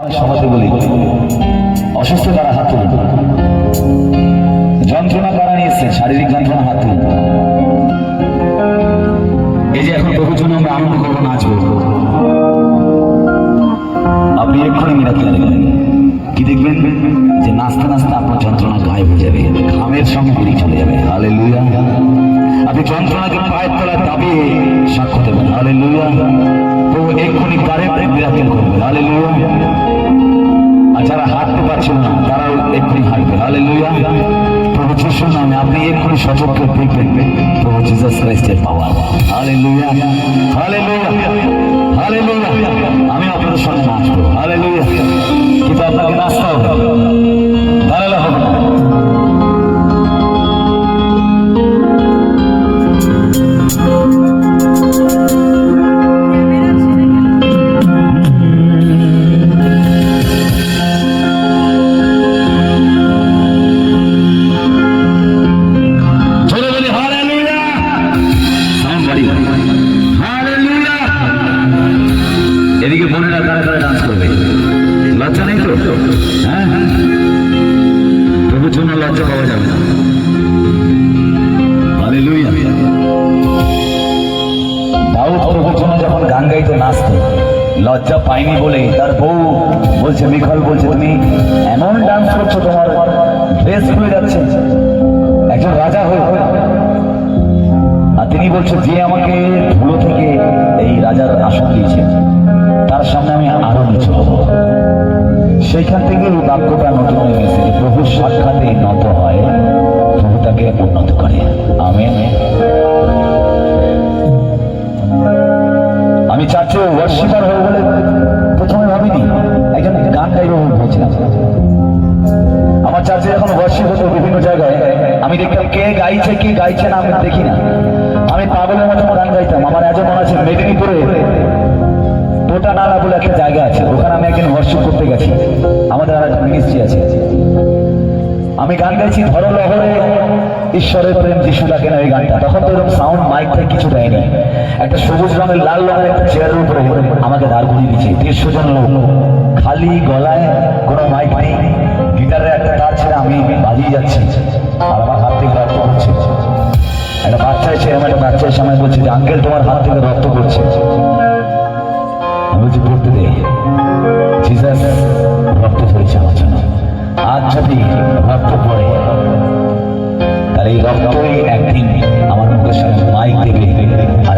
সভাতে বলি। অসুস্থ কারা হাত তুলুন? যন্ত্রণা কারা নিয়েছে শারীরিক যন্ত্রণা হাত তুলুন। এই যে এখন প্রভুর জন্য আমরা আনন্দ করব নাচবো আপনি এক্ষুনি মিরাকিল দেখবেন। কি দেখবেন? যে নাচতে নাচতে আপনার যন্ত্রণা গায়েব হয়ে যাবে। ঘামের সঙ্গে বেরিয়ে চলে যাবে। হালে লুইয়া আপনি যন্ত্রণাকে পায়ের তলায় দাবিয়ে সাক্ষ্য দেবেন। হালে লুইয়া প্রভু এক্ষুনি কারেন্ট মিরাকিল করবে। হালে লুয়া আর যারা হাঁটতে পারছেন না, তারাও এক্ষুনি হাঁটবে। হালে লুইয়া প্রভু যিশুর নামে আপনি এক্ষুনি সচক্ষে দেখবেন। প্রভু জিজাস ক্রাইস্টের পাওয়ার হালে লুয়া হালে লুয়া আমি আপনাদের সঙ্গে নাচবো হালে লুইয়া করছ তোমার ড্রেস খুলে যাচ্ছে। একজন রাজা হয়ে আর তিনি বলছে, যে আমাকে ধুলো থেকে এই রাজার আসন দিয়েছে, তার সামনে আমি আরও নিচু হব। সেইখান থেকে এই বাক্যটা নতুন হয়ে গেছে যে প্রভুর সাক্ষাতে নত হয়, প্রভু তাকে উন্নত করে। আমেন। আমি চাচ্ছি ওয়ার্শিপার হয়ে বলে আমি দেখতাম কে গাইছে কে গাইছে না, আমি দেখি না। আমি পাগলের মতো গান গাইতাম। আমার এত মনে আছে মেদিনীপুরে। টোটা নালা বলে একটা জায়গা আছে। ওখানে আমি একদিন ওয়ার্শিপ করতে গেছি। আমাদের আর একটা মিনিস্ট্রি আছে। আমি গান গাইছি ধরো লহরে ঈশ্বরের প্রেম যিশু ডাকে না ওই গানটা। তখন তো এরকম সাউন্ড মাইক থেকে কিছু দেয়নি। একটা সবুজ রঙের, লাল রঙের একটা চেয়ারের উপরে আমাকে দাঁড় করিয়ে দিচ্ছে দেড়শো জন লোক। খালি গলায় কোনো মাইক নেই। গিটারের একটা তার ছেড়ে আমি বাজিয়ে যাচ্ছি। আর আমার হাত থেকে রক্ত পড়ছে। একটা বাচ্চা এসে আমার একটা বাচ্চা এসে যে, আঙ্কেল, তোমার হাত থেকে রক্ত পড়ছে। বলছি, পড়তে দে। জিসাস, রক্ত ঝরেছে আমার জন্য। আজ যদি রক্ত পড়ে, তাহলে এই রক্তই একদিন আমার মুখের সামনে মাইক দেবে আর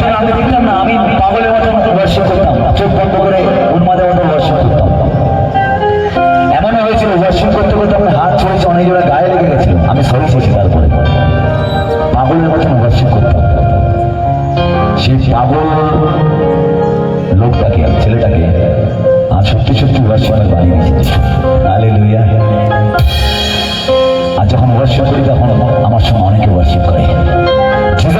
কে না আমি না, আমি পাগলের মতো বর্ষণ করতাম, চোখ বন্ধ করে উন্মাদের মতো বর্ষণ করতাম। এমন হয়েছিল বর্ষণ করতে করতে আমার হাত চলেছে অনেক জোড়া গায়ে লেগে গেছিল, আমি সরি বসে তারপরে। পাগলের মতন বর্ষণ করতাম। সেই পাগল লোকটাকে ছেলেটাকে আর সত্যি সত্যি ওয়ার্শিপার বানিয়ে দিয়েছে আলে লুইয়া আর যখন ওয়ার্শিপ করি, তখন আমার সঙ্গে অনেকে ওয়ার্শিপ করে।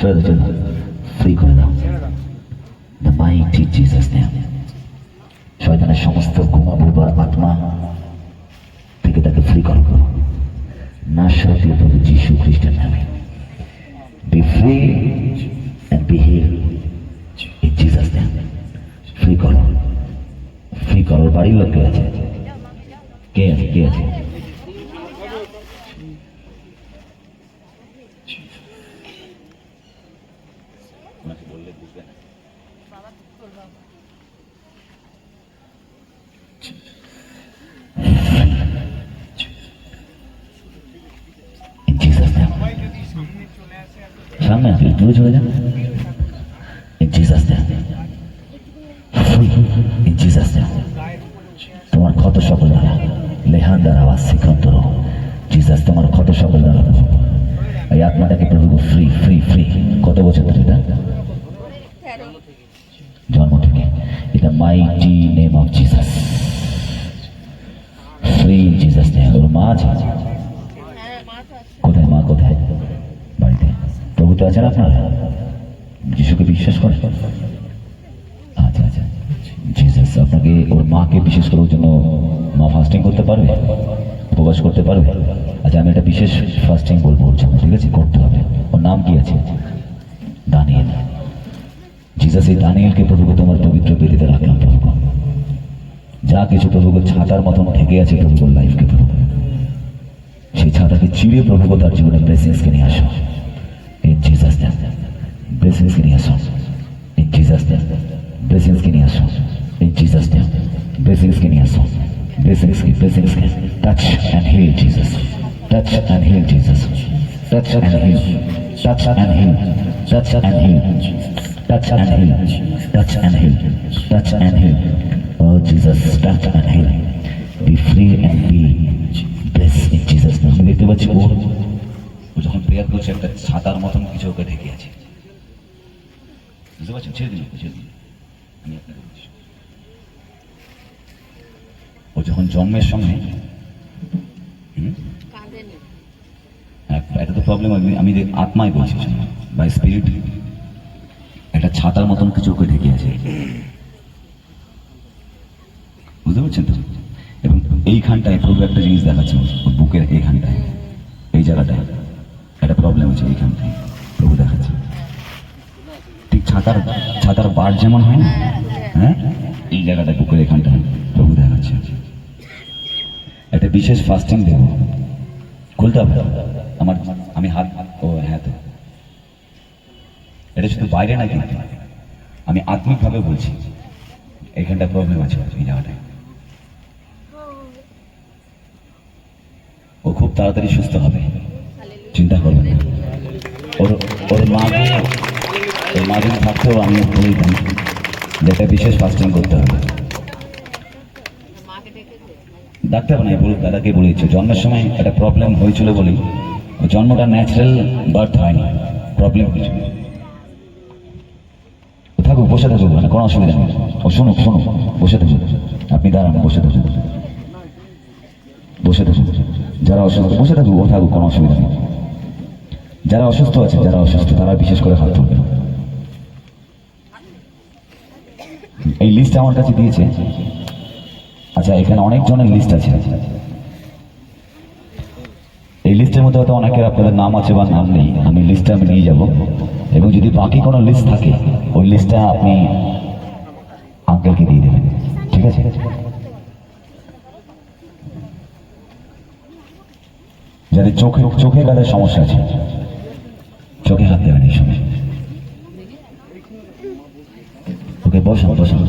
চলো চলো ফ্রি করে দাও দ্য মাইটি জিসাস নেম শয়তানের সমস্ত ঘুমাবো বা আত্মা থেকে তাকে ফ্রি করো না সত্যি তবে যিশু খ্রিস্টের নামে be free and be heal in Jesus name free করো ফ্রি করো বাড়ির লোক কে আছে কে আছে কে আছে দূরে চলে যান. তোমার ক্ষত সকল দ্বারা লেহান্দার আওয়াজ শিখন্তর জিসাস তোমার ক্ষত সকল দ্বারা। এই আত্মাটাকে প্রভু ফ্রি ফ্রি ফ্রি কত বছর ধরে এটা? জন্ম থেকে। এটা name of Jesus. Free in Jesus name. ওর মা আছে হ্যাঁ মা তো আছে কোথায় মা কোথায় বাড়িতে তো আছেন আপনার? যিশুকে বিশ্বাস করে আচ্ছা আচ্ছা। জিসাস আপনাকে ওর মাকে বিশেষ করে ওর জন্য মা ফাস্টিং করতে পারবে? উপবাস করতে পারবে? আচ্ছা আমি একটা বিশেষ ফাস্টিং বলব ওর জন্য, ঠিক আছে? করতে হবে। ওর নাম কি আছে? দানিয়েল। জিসাস এই দানিয়েলকে প্রভুকে তোমার পবিত্র বেদিতে রাখলাম প্রভু যা কিছু প্রভুকে ছাতার মতন ঠেকে আছে প্রভুর লাইফকে প্রভু। সেই ছাতাকে চিড়ে প্রভু তার জীবনে ব্লেসিংসকে নিয়ে আসো। ইন জিসাস নেম ব্লেসিংসকে নিয়ে আসো ইন জিসাস নেম ব্লেসিংসকে নিয়ে আসো ইন জিসাস নেম ব্লেসিংসকে নিয়ে আসো ব্লেসিংসকে ব্লেসিংসকে touch and heal Jesus touch and heal Jesus touch and heal touch and heal touch and heal touch and heal touch and heal touch and heal O Jesus touch and heal be free and be bless in Jesus name আমি দেখতে পাচ্ছি ওর ও যখন prayer করছে একটা ছাতার মতন কিছু ওকে ঢেকে আছে। বুঝতে পারছেন? ছেড়ে দিন ছেড়ে দিন। আমি আপনাকে বলছি। ও যখন জন্মের সময় এটা তো প্রবলেম আমি আমি আত্মায় বলছি বাই স্পিরিট একটা ছাতার মতন কিছু ওকে ঢেকে আছে। বুঝতে পারছেন তো? এবং এইখানটায় প্রভু একটা জিনিস দেখাচ্ছে বুকের এইখানটায় এই জায়গাটায়। একটা প্রবলেম আছে এইখানটায় প্রভু দেখাচ্ছে। ঠিক ছাতার ছাতার বার যেমন হয় না? হ্যাঁ? এই জায়গাটা বুকের এখানটায় প্রভু দেখাচ্ছে। একটা বিশেষ ফাস্টিং দেবো। খুলতে হবে আমার, আমি হাত, ও হ্যাঁ তো। এটা শুধু বাইরে না কিন্তু আমি আত্মিকভাবে বলছি, এখানটা প্রবলেম আছে এই জায়গাটায়। ও খুব তাড়াতাড়ি সুস্থ হবে। চিন্তা করবেন না। ওর ওর মাকে ওর মা যদি থাকতেও আমি বলে দিতাম যেটা বিশেষ ফাস্টিং করতে হবে। ডাক্তার নাই বলুন দাদাকে বলেছে জন্মের সময় একটা প্রবলেম হয়েছিল বলেই। ও জন্মটা ন্যাচারাল বার্থ হয়নি। প্রবলেম হয়েছিল। থাকুক, বসে থাকুক মানে কোনো অসুবিধা নেই। ও শুনুক শুনুক, বসে থাকুক। আপনি দাঁড়ান, বসে থাকুক। বসে থাকুক। যারা অসুবিধা বসে থাকুক, ও থাকুক, কোনো অসুবিধা নেই। যারা অসুস্থ আছে, যারা অসুস্থ, তারা বিশেষ করে হাত তুলবেন এই লিস্ট আমার কাছে দিয়েছে। আচ্ছা এখানে অনেক জনের লিস্ট আছে। এই লিস্টের মধ্যে হয়তো অনেকের আপনাদের নাম আছে বা নাম নেই। আমি লিস্টটা আমি নিয়ে যাব। এবং যদি বাকি কোনো লিস্ট থাকে, ওই লিস্টটা আপনি আঙ্কেলকে দিয়ে দেবেন। ঠিক আছে? যাদের চোখে চোখে যাদের সমস্যা আছে। চোখে হাত দেবেন এই সময় ওকে বসান বসান।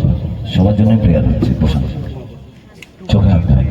সবার জন্য প্রেয়ার হচ্ছে, বসান। চোখে হাত দেবেন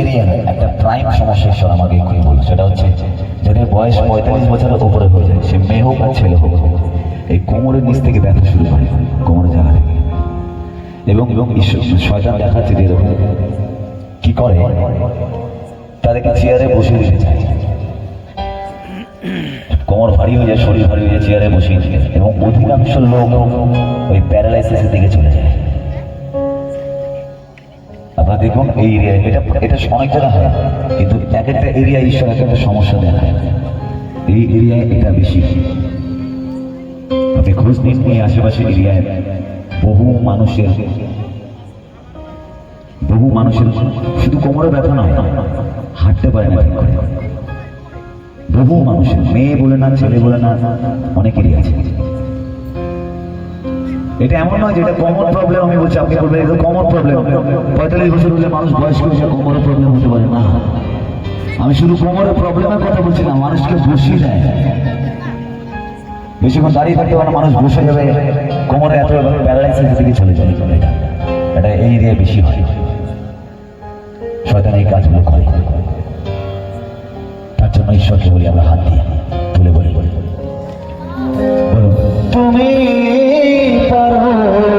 এরিয়ার একটা প্রাইম সমস্যা ঈশ্বর আমাকে এক্ষুনি বলল। সেটা হচ্ছে যাদের বয়স পঁয়তাল্লিশ বছরের উপরে হয়ে যায়, সে মেয়ে হোক আর ছেলে হোক, এই কোমরের নিচ থেকে ব্যথা শুরু করে কোমরের জায়গা এবং এবং ঈশ্বর শয়তান দেখাচ্ছে যে এরকম কি করে? তাদেরকে চেয়ারে বসিয়ে দিতে চায়। কোমর ভারী হয়ে যায়, শরীর ভারী হয়ে যায়, চেয়ারে বসিয়ে এবং অধিকাংশ লোক ওই প্যারালাইসিসের দিকে চলে যায়। আপনারা দেখুন এই এরিয়া এটা এটা অনেক জায়গা হয়, কিন্তু এক একটা এরিয়া ঈশ্বর এক একটা সমস্যা দেখায় এই এরিয়ায় এটা বেশি। এই খোঁজ নিন এই আশেপাশে এরিয়ায় বহু মানুষের বহু মানুষের শুধু কোমরে ব্যথা নয়, হাঁটতে পারে না করে। বহু মানুষের, মেয়ে বলে না, ছেলে বলে না, অনেকেরই আছে। এটা এমন নয় যে এটা কমন প্রবলেম আমি বলছি, আপনি বলবেন, এটা কমন প্রবলেম পঁয়তাল্লিশ বছর হলে মানুষ বয়স্ক হয়ে কোমরের প্রবলেম হতে পারে না। আমি শুধু কোমরের প্রবলেমের কথা বলছি না মানুষকে বসিয়ে দেয়। বেশিক্ষণ দাঁড়িয়ে থাকতে পারে মানুষ বসে যাবে। কোমরে এত প্যারালাইসিস দিকে চলে যায় এটা এই এরিয়ায় বেশি হয়। শয়তান এই কাজগুলো করে। তার জন্য ঈশ্বরকে বলি, আমরা হাত দিয়ে তুলে বলি। বলুন, তুমি পারো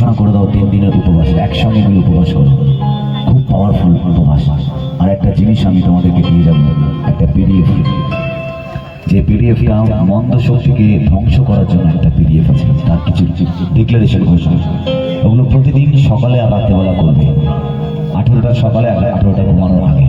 ঘোষণা করে দাও, তিন দিনের উপবাস, একসঙ্গে মিলে উপবাস করো। খুব পাওয়ারফুল উপবাস। আর একটা জিনিস আমি তোমাদেরকে দিয়ে যাব, একটা পিডিএফ যে পিডিএফটা মন্দ শক্তিকে ধ্বংস করার জন্য একটা পিডিএফ আছে, তার কিছু ডিক্লারেশন ঘোষণা ওগুলো প্রতিদিন সকালে আর রাতেবেলা করবে। আঠেরোটা সকালে আর আঠেরোটা ঘুমানোর আগে।